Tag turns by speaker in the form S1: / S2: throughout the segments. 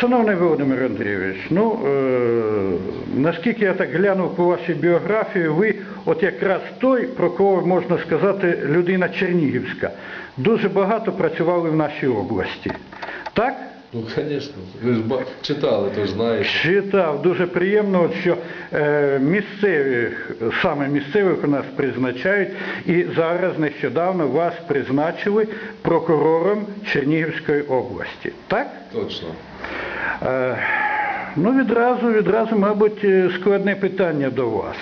S1: Шановний Володимир Андрійович, ну е, наскільки я так глянув по вашій біографії, ви от якраз той, про кого можна сказати, людина Чернігівська. Дуже багато працювали в нашій області. Так?
S2: Ну, звісно, ви ж читали, то ж знаєте.
S1: Читав, дуже приємно, що е, місцевих, саме місцевих у нас призначають, і зараз нещодавно вас призначили прокурором Чернігівської області. Так?
S2: Точно.
S1: Е, Ну, відразу, відразу, мабуть, е, складне питання до вас.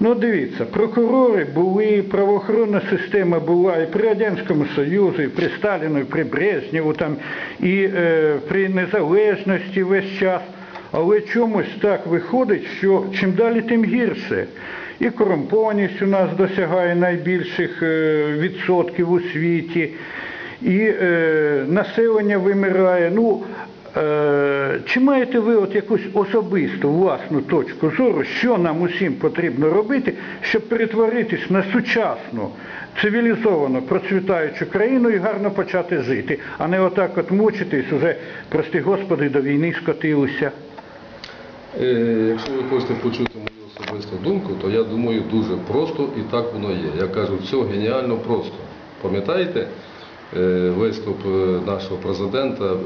S1: Ну, дивіться, прокурори були, правоохоронна система була і при Радянському Союзі, і при Сталіну, і при Брежнєву, там, і е, при незалежності весь час. Але чомусь так виходить, що чим далі, тим гірше. І корумпованість у нас досягає найбільших е, відсотків у світі, і е, населення вимирає. Ну, Чи маєте ви от якусь особисту власну точку зору, що нам усім потрібно робити, щоб перетворитись на сучасну, цивілізовану, процвітаючу країну і гарно почати жити, а не отак от мучитись, уже, прости Господи, до війни скотилися?
S2: Е, якщо ви хочете почути мою особисту думку, то я думаю дуже просто і так воно є. Я кажу, все геніально просто. Пам'ятаєте е, виступ е, нашого президента, е,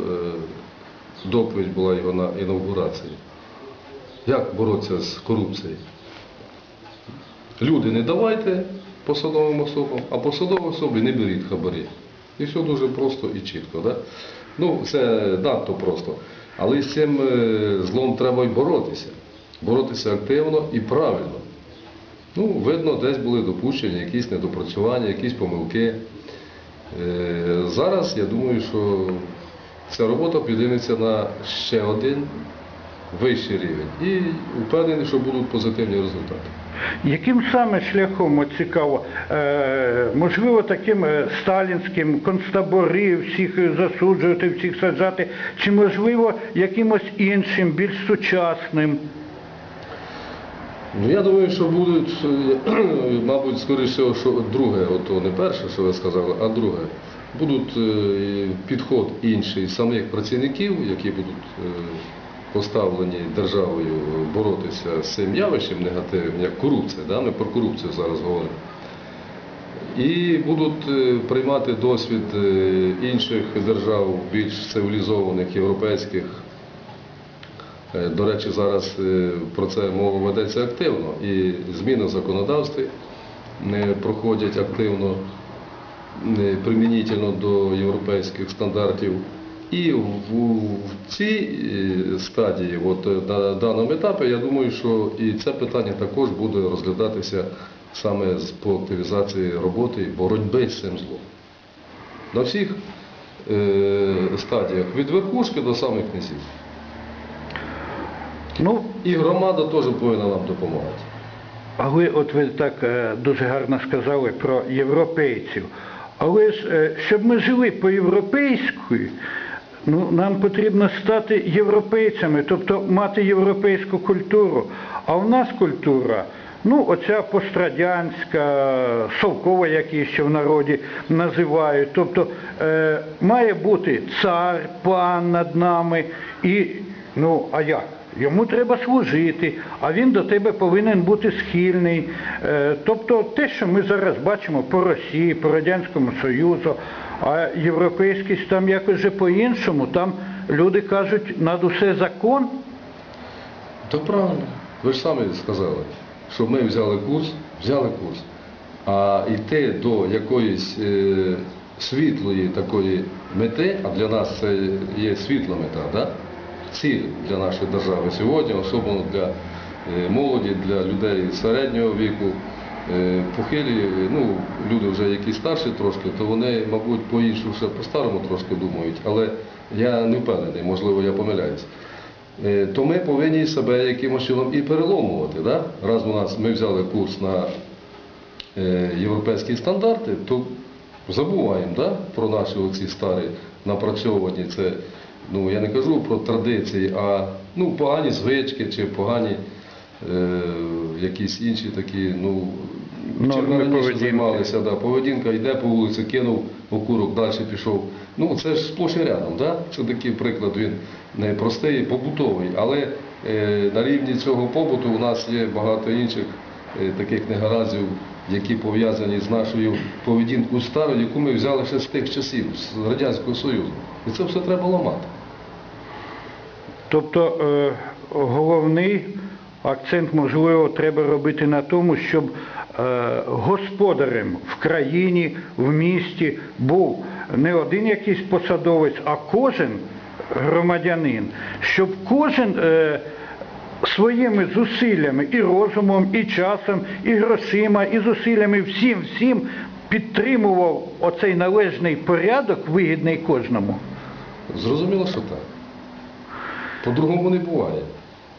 S2: доповідь була його на інаугурації. Як боротися з корупцією? Люди не давайте посадовим особам, а посадові особи не беріть хабарі. І все дуже просто і чітко. Да? Ну, це надто просто. Але з цим е, злом треба й боротися. Боротися активно і правильно. Ну, видно, десь були допущені, якісь недопрацювання, якісь помилки. Е, Зараз я думаю, що ця робота підійметься на ще один вищий рівень. І впевнений, що будуть позитивні результати.
S1: Яким саме шляхом от цікаво, е, можливо, таким е, сталінським концтабори, всіх засуджувати, всіх саджати, чи можливо якимось іншим, більш сучасним?
S2: Ну, я думаю, що будуть, е, мабуть, скоріше, що друге, от не перше, що ви сказали, а друге. Будуть е, підход інший самих працівників, які будуть е, поставлені державою боротися з цим явищем негативним, як корупція. Да? Ми про корупцію зараз говоримо. І будуть е, приймати досвід інших держав, більш цивілізованих, європейських, До речі, зараз про це мова ведеться активно. І зміни в законодавстві проходять активно, не примінительно до європейських стандартів. І в, в цій е, стадії, от е, на даному етапі, я думаю, що і це питання також буде розглядатися саме з по активізації роботи і боротьби з цим злом. На всіх е, стадіях, від верхушки до самих низів.
S1: Ну,
S2: І громада теж повинна нам допомагати.
S1: Але от ви так е, дуже гарно сказали про європейців. Але ж е, щоб ми жили по-європейськи, ну, нам потрібно стати європейцями, тобто мати європейську культуру. А в нас культура, ну, оця пострадянська, совкова, як її ще в народі називають. Тобто е, має бути цар, пан над нами і, ну, а як? Йому треба служити, а він до тебе повинен бути схильний. Е, Тобто те, що ми зараз бачимо по Росії, по Радянському Союзу, а європейськість там якось же по-іншому, там люди кажуть, над усе закон.
S2: То правильно. Ви ж самі сказали, що ми взяли курс, взяли курс. А йти до якоїсь е, світлої такої мети, а для нас це є світла мета, да? Ціль для нашої держави сьогодні, особливо для е, молоді, для людей середнього віку, е, похилі, е, ну, люди вже які старші трошки, то вони, мабуть, по-іншому ще по-старому трошки думають, але я не впевнений, можливо, я помиляюсь. То ми повинні себе якимось чином і переломувати. Да? Раз у нас ми взяли курс на європейські стандарти, то забуваємо да? про наші оці старі напрацьовані. Це, ну, я не кажу про традиції, а ну, погані звички чи погані е, якісь інші такі, ну,
S1: Нормами
S2: чим раніше
S1: поведінки.
S2: займалися, да, поведінка йде по вулиці, кинув окурок, далі пішов. Ну це ж сплош і рядом, да? це такий приклад, він не простий, побутовий, але е, на рівні цього побуту у нас є багато інших е, таких негараздів, які пов'язані з нашою поведінкою старою, яку ми взяли ще з тих часів, з Радянського Союзу. І це все треба ламати.
S1: Тобто е, головний акцент, можливо, треба робити на тому, щоб е, господарем в країні, в місті був не один якийсь посадовець, а кожен громадянин, щоб кожен е, своїми зусиллями і розумом, і часом, і грошима, і зусиллями всім всім підтримував оцей належний порядок, вигідний кожному.
S2: Зрозуміло, що так. По-другому не буває.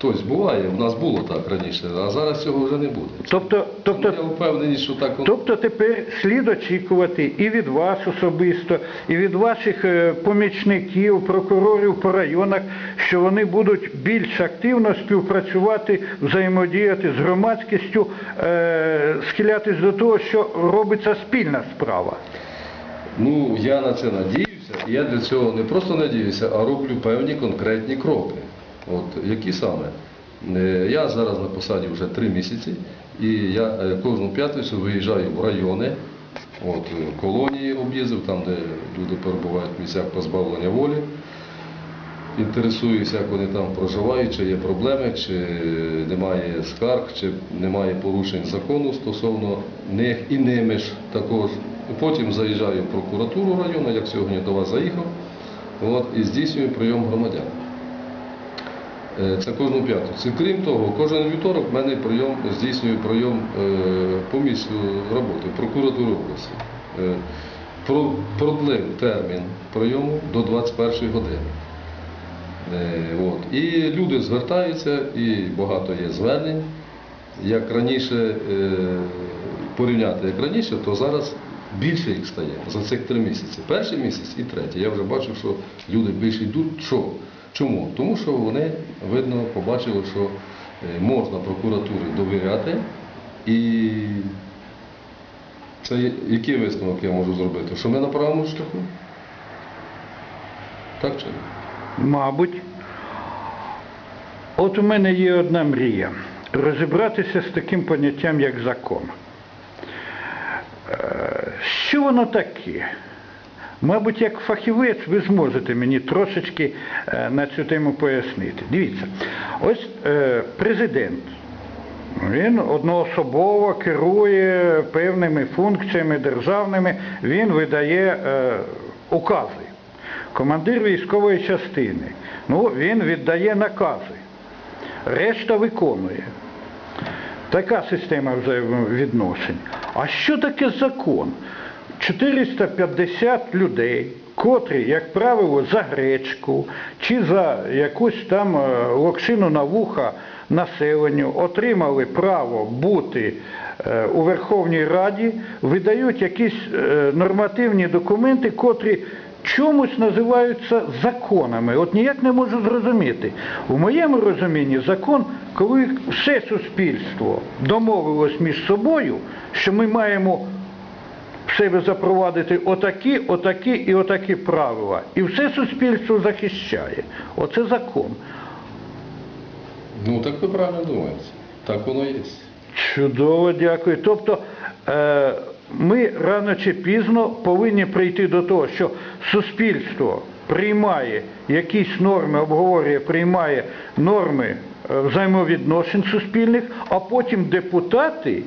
S2: Тобто буває, в нас було так раніше, а зараз цього вже не буде.
S1: Тобто, тобто
S2: Я впевнений, що так воно.
S1: Тобто тепер слід очікувати і від вас особисто, і від ваших е, помічників, прокурорів по районах, що вони будуть більш активно співпрацювати, взаємодіяти з громадськістю, е, схилятись до того, що робиться спільна справа.
S2: Ну, я на це надіюся, і я для цього не просто надіюся, а роблю певні конкретні кроки. От які саме? Е, Я зараз на посаді вже три місяці, і я е, кожну п'ятницю виїжджаю в райони, от, е, колонії об'їздив, там, де люди перебувають в місцях позбавлення волі. Інтересуюся, як вони там проживають, чи є проблеми, чи немає скарг, чи немає порушень закону стосовно них і ними ж також. Потім заїжджаю в прокуратуру району, як сьогодні до вас заїхав, от, і здійснюю прийом громадян. Е, Це кожну п'ятницю. Крім того, кожен вівторок в мене прийом, здійснюю прийом е, по місцю роботи, прокуратури області. Е, про- Продлив термін прийому до 21 години. От. І люди звертаються, і багато є звернень. Як раніше порівняти як раніше, то зараз більше їх стає за цих три місяці. Перший місяць і третій. Я вже бачив, що люди більше йдуть. Що? Чому? Тому що вони, видно, побачили, що е, можна прокуратурі довіряти. І це який висновок я можу зробити? Що ми на правому шляху? Так чи ні?
S1: Мабуть. От у мене є одна мрія розібратися з таким поняттям, як закон. Що воно таке? Мабуть, як фахівець ви зможете мені трошечки е, на цю тему пояснити. Дивіться, ось е, президент. Він одноособово керує певними функціями державними, він видає е, укази. Командир військової частини, ну, він віддає накази, решта виконує. Така система взаємовідношень. А що таке закон? 450 людей, котрі, як правило, за гречку чи за якусь там е, локшину на вуха населенню отримали право бути е, у Верховній Раді, видають якісь е, нормативні документи, котрі чомусь називаються законами. От ніяк не можу зрозуміти. У моєму розумінні закон, коли все суспільство домовилось між собою, що ми маємо в себе запровадити отакі, отакі і отакі правила. І все суспільство захищає. Оце закон.
S2: Ну так ви правильно думаєте. Так воно є.
S1: Чудово, дякую. Тобто е, ми рано чи пізно повинні прийти до того, що суспільство приймає якісь норми, обговорює, приймає норми е, взаємовідношень суспільних, а потім депутати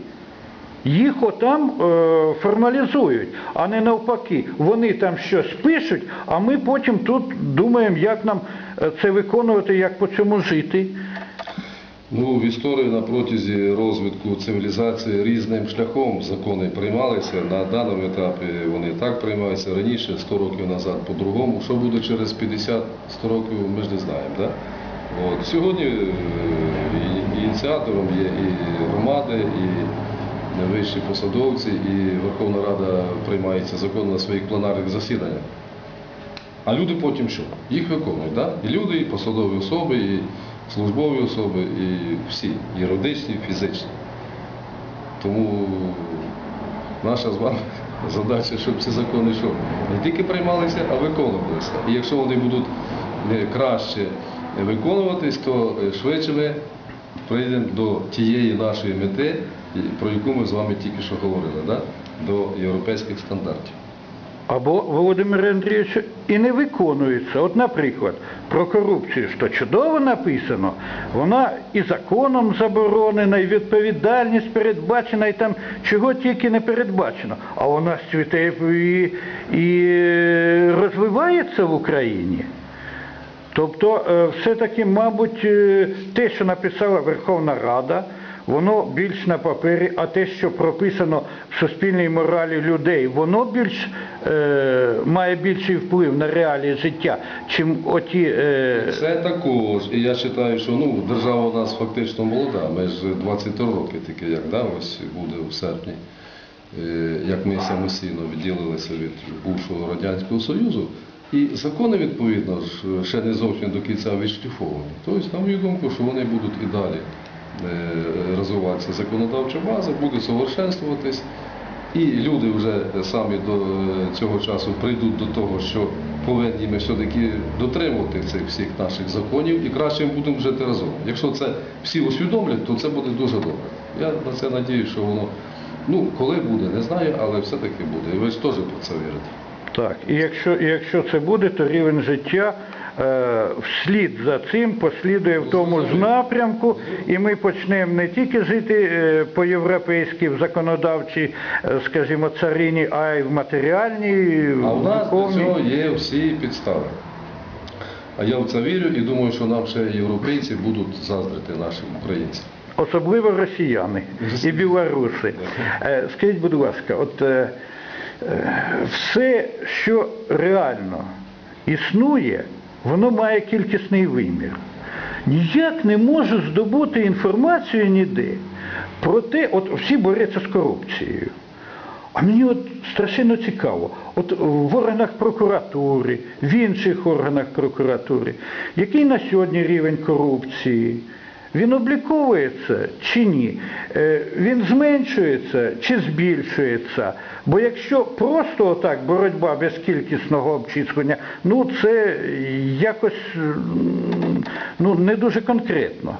S1: їх отам е, формалізують, а не навпаки. Вони там щось пишуть, а ми потім тут думаємо, як нам е, це виконувати, як по цьому жити.
S2: Ну, в історії на протязі розвитку цивілізації різним шляхом закони приймалися. На даному етапі вони так приймаються раніше, 100 років назад по-другому. Що буде через 50-100 років, ми ж не знаємо. Да? От. Сьогодні е, ініціатором є і громади, і вищі посадовці, і Верховна Рада приймає ці закони на своїх пленарних засіданнях. А люди потім що? Їх виконують, да? І люди, і посадові особи, і службові особи, і всі, юридичні, фізичні. Тому наша з вами задача, щоб ці закони що не тільки приймалися, а виконувалися. І якщо вони будуть е, краще виконуватись, то е, швидше ми прийдемо до тієї нашої мети, про яку ми з вами тільки що говорили, да? до європейських стандартів.
S1: Або, Володимир Андрійович, і не виконується. От, наприклад, про корупцію, що чудово написано, вона і законом заборонена, і відповідальність передбачена, і там чого тільки не передбачено. А вона цвіте і, і розвивається в Україні. Тобто, е, все-таки, мабуть, е, те, що написала Верховна Рада, воно більш на папері, а те, що прописано в суспільній моралі людей, воно більш е, має більший вплив на реалії життя, чим оті. Е,
S2: Це також, і я вважаю, що ну, держава у нас фактично молода. Ми ж 23 роки тільки як, да, ось буде в серпні, е, як ми самостійно відділилися від бувшого Радянського Союзу. І закони, відповідно, ще не зовсім до кінця відшліфовані. Тобто, на мою думку, що вони будуть і далі розвиватися. Законодавча база буде совершенствуватись. І люди вже самі до е, цього часу прийдуть до того, що повинні ми все-таки дотримувати цих всіх наших законів і краще будемо жити разом. Якщо це всі усвідомлять, то це буде дуже добре. Я на це надію, що воно, ну, коли буде, не знаю, але все-таки буде. І ви ж теж про це вірите.
S1: так, і якщо, і якщо це буде, то рівень життя е, вслід за цим послідує в тому ж напрямку, і ми почнемо не тільки жити е, по-європейськи в законодавчій, е, скажімо, царині, а й в матеріальній,
S2: А
S1: в
S2: нас до цього є всі підстави. А я в це вірю і думаю, що нам ще європейці будуть заздрити нашим українцям.
S1: Особливо росіяни і білоруси. Е, Скажіть, будь ласка, от е, е, все, що реально існує, воно має кількісний вимір. Ніяк не можу здобути інформацію ніде про те, от всі борються з корупцією. А мені от страшенно цікаво, от в органах прокуратури, в інших органах прокуратури, який на сьогодні рівень корупції? Він обліковується чи ні? Е, Він зменшується чи збільшується? Бо якщо просто отак боротьба без кількісного обчислення, ну це якось ну, не дуже конкретно.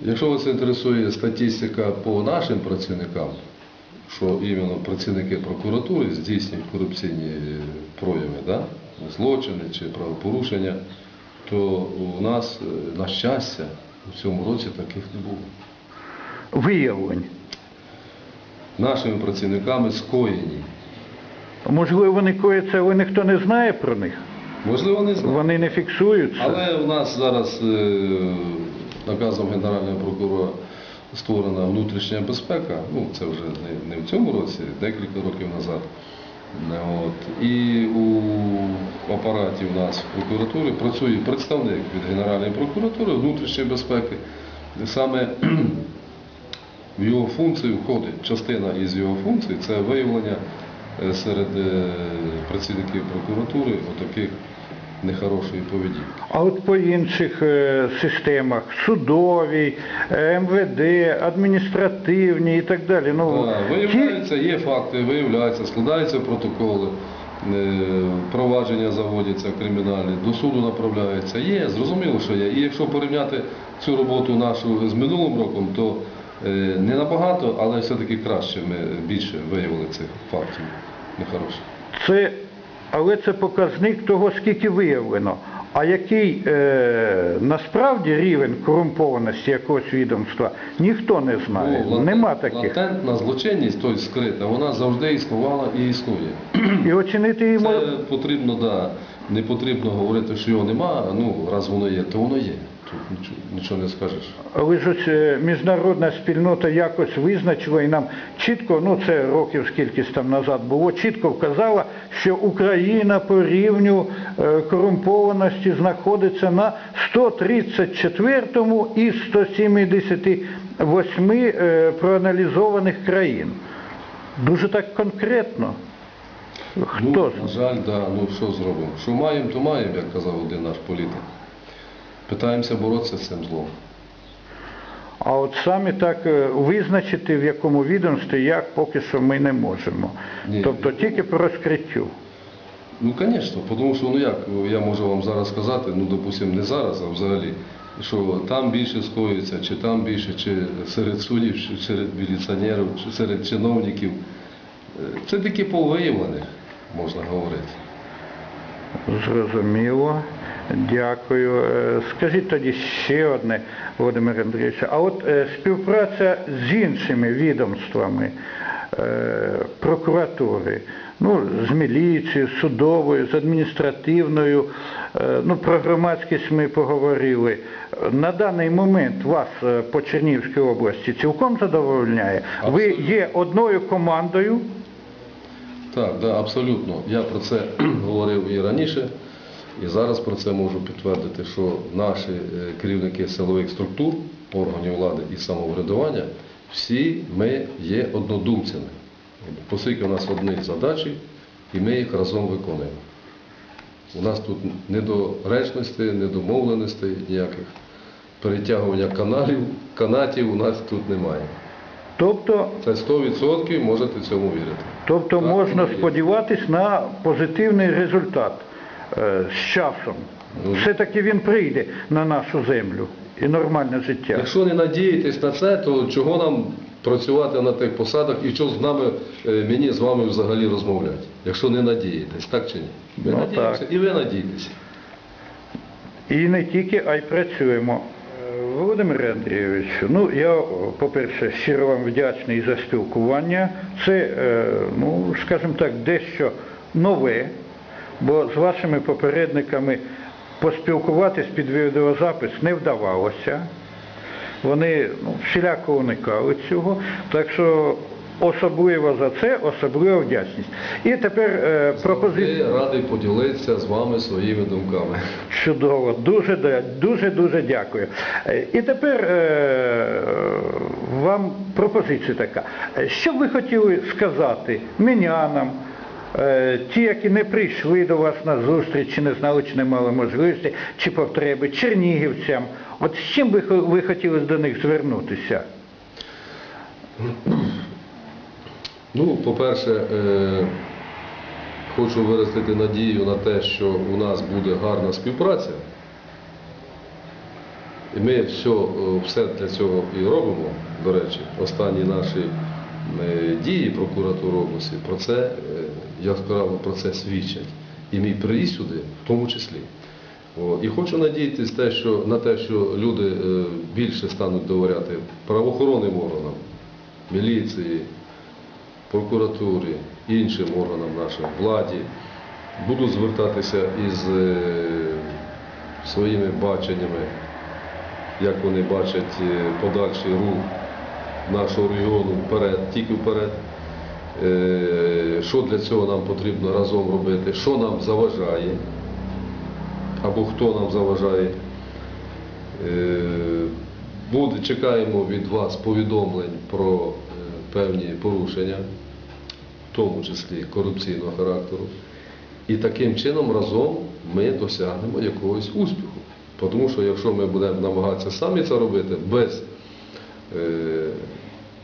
S2: Якщо вас інтересує статистика по нашим працівникам, що іменно працівники прокуратури здійснюють корупційні прояви, да? злочини чи правопорушення, то у нас, е, на щастя, у цьому році таких не було.
S1: Виявлень.
S2: Нашими працівниками скоєні.
S1: Можливо, вони кояться, але ніхто не знає про них.
S2: Можливо, не знаю.
S1: Вони не фіксуються.
S2: Але у нас зараз е, наказом Генерального прокурора створена внутрішня безпека. Ну, це вже не, не в цьому році, декілька років назад. Не, От. І у апараті у нас в прокуратурі працює представник від Генеральної прокуратури внутрішньої безпеки. Саме в його функцію входить частина із його функцій це виявлення е, серед е, працівників прокуратури отаких нехорошої поведінки.
S1: А от по інших е, системах, судовій, е, МВД, адміністративній і так далі. Ну,
S2: Так, Виявляються, є факти, виявляються, складаються протоколи, е, провадження заводяться кримінальні, до суду направляються. Є, зрозуміло, що є. І якщо порівняти цю роботу нашу з минулим роком, то е, не набагато, але все-таки краще ми більше виявили цих фактів нехороших.
S1: це, але це показник того, скільки виявлено. А який е, насправді рівень корумпованості якогось відомства, ніхто не знає.
S2: Ну, латент-
S1: Нема таких.
S2: Латентна злочинність, тобто скрита, вона завжди існувала і існує.
S1: І оцінити її
S2: Це потрібно, да, не потрібно говорити, що його нема, ну раз воно є, то воно є. Тут нічого, нічого не скажеш.
S1: Але ж ось е, міжнародна спільнота якось визначила і нам чітко, ну це років скількись там назад було, чітко вказала, що Україна по рівню е, корумпованості знаходиться на 134 із 178 е, проаналізованих країн. Дуже так конкретно. Хто
S2: Ну, на жаль, да, ну що зробимо? Що маємо, то маємо, як казав один наш політик. Питаємося боротися з цим злом.
S1: А от самі так е, визначити, в якому відомстві, як поки що ми не можемо.
S2: Ні.
S1: Тобто тільки по розкриттю.
S2: Ну, звісно, тому що ну як я можу вам зараз сказати, ну допустимо, не зараз, а взагалі, що там більше скоїться, чи там більше, чи серед суддів, чи серед міліціонерів, чи серед чиновників. Е, Це такі повиявлених, можна говорити.
S1: Зрозуміло. Дякую. Е, Скажіть тоді ще одне, Володимир Андрійович, а от е, співпраця з іншими відомствами е, прокуратури, ну, з міліцією, з судовою, з адміністративною, ну, про громадськість ми поговорили. На даний момент вас по Чернігівській області цілком задовольняє? Ви є одною командою,
S2: Так, да, абсолютно. Я про це говорив і раніше, і зараз про це можу підтвердити, що наші е, керівники силових структур, органів влади і самоврядування, всі ми є однодумцями. Оскільки у нас одні задачі, і ми їх разом виконуємо. У нас тут недоречностей, недомовленостей, ніяких перетягування каналів, канатів у нас тут немає.
S1: тобто
S2: Це 100% можете цьому вірити.
S1: Тобто
S2: Так,
S1: можна сподіватись на позитивний результат з часом. Все-таки він прийде на нашу землю і нормальне життя.
S2: Якщо не надіятись на це, то чого нам працювати на тих посадах і що з нами, е, мені з вами взагалі розмовляти? Якщо не надієтесь, так чи ні? Ми
S1: Ну,
S2: надіємося,
S1: так.
S2: і ви надієтеся.
S1: І не тільки, а й працюємо. Е, Володимире Андрійовичу, ну я, по-перше, щиро вам вдячний за спілкування. Це, е, ну, скажімо так, дещо нове, бо з вашими попередниками поспілкуватись під відеозапис не вдавалося. Вони ну, всіляко уникали цього. Так що особливо за це, особлива вдячність. І тепер е, пропозиція.
S2: Я радий поділитися з вами своїми думками.
S1: Чудово, дуже дуже дуже дякую. Е, І тепер е, вам пропозиція така. Е, Що б ви хотіли сказати мінянам, ті, які не прийшли до вас на зустріч, чи не знали, чи не мали можливості, чи потреби, чернігівцям? От з чим би ви хотіли до них звернутися?
S2: Ну, по-перше, е, хочу виразити надію на те, що у нас буде гарна співпраця. І ми все, е, все для цього і робимо, до речі, останні наші е, дії прокуратури області про це е, яскраво про це свідчать. І мій приїзд сюди в тому числі. І хочу надіятися на те, що люди е, більше стануть довіряти правоохоронним органам, міліції, прокуратурі, іншим органам нашої владі, будуть звертатися із е, своїми баченнями, як вони бачать е, подальший рух нашого регіону вперед, тільки вперед. Е, Що для цього нам потрібно разом робити, що нам заважає, або хто нам заважає. Е, Буде, чекаємо від вас повідомлень про е, певні порушення, в тому числі корупційного характеру. І таким чином разом ми досягнемо якогось успіху. Тому що якщо ми будемо намагатися самі це робити без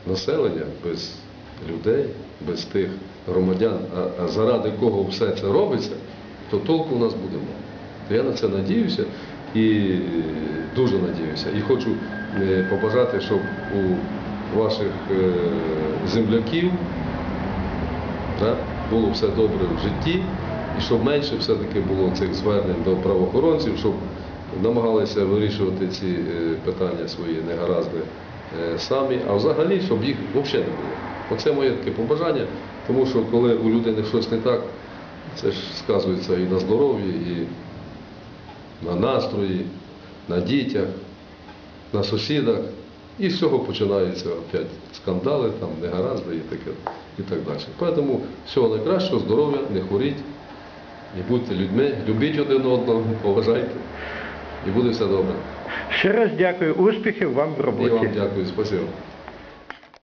S2: населення, без людей, без тих громадян, а, заради кого все це робиться, то толку у нас буде мало. Я на це надіюся і е, дуже надіюся. І хочу е, побажати, щоб у ваших е, земляків було все добре в житті, і щоб менше все-таки було цих звернень до правоохоронців, щоб намагалися вирішувати ці е, питання свої негаразди е, самі, а взагалі, щоб їх взагалі не було. Оце моє таке побажання, тому що коли у людини щось не так, це ж сказується і на здоров'ї, і на настрої, на дітях, на сусідах. І з цього починаються опять скандали, там, негаразди і таке, і так далі. Тому всього найкращого, здоров'я, не хворіть, і будьте людьми, любіть один одного, поважайте, і буде все добре.
S1: Ще раз дякую, успіхів вам в
S2: І вам дякую, спасибо.